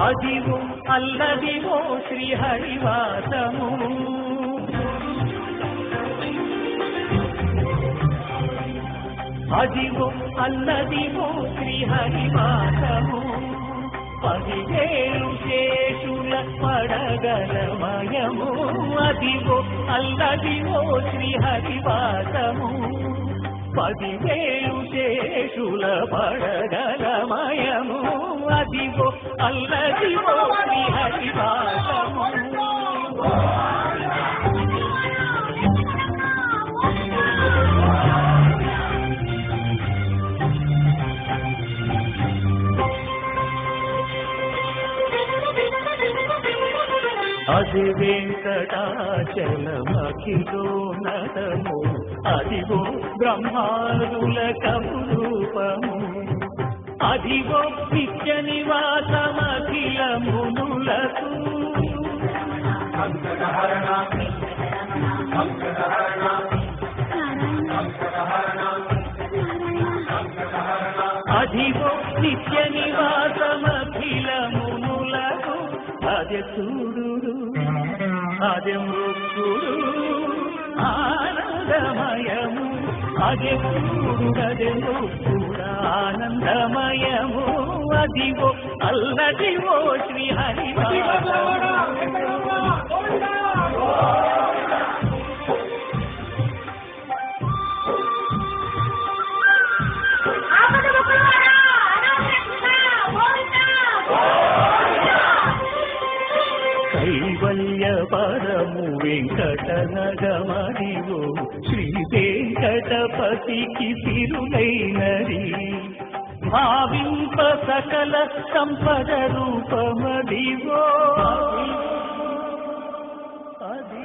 అదివో అల్లదివో శ్రీహరివాసము. అదివో అల్లదివో శ్రీహరివాసము. పదివేలు శేషుల పడగలమయము అదివో అల్లదివో శ్రీహరివాసము. పదివేలు శేషుల పడగలమయము అదివో అల్లదివో శ్రీహరివాసము అది వెంకటాచలమఖిలోనతము అదిగో బ్రహ్మాదుల కపురూపము అది నిత్య నివాసమఖిల మునులకు అదిగో నిత్య నివాసమఖిల మునులకు అదే చూడు అది మృత్యుడు ఆనందమయము అదే చూడు ఆనందమయము అదివో అల్లదివో శ్రీ కైవల్య పరము వెంకట నగమదివో శ్రీ వెంకటపతికి తిరులైనది భావింప సకల సంపద రూపమదివో అది.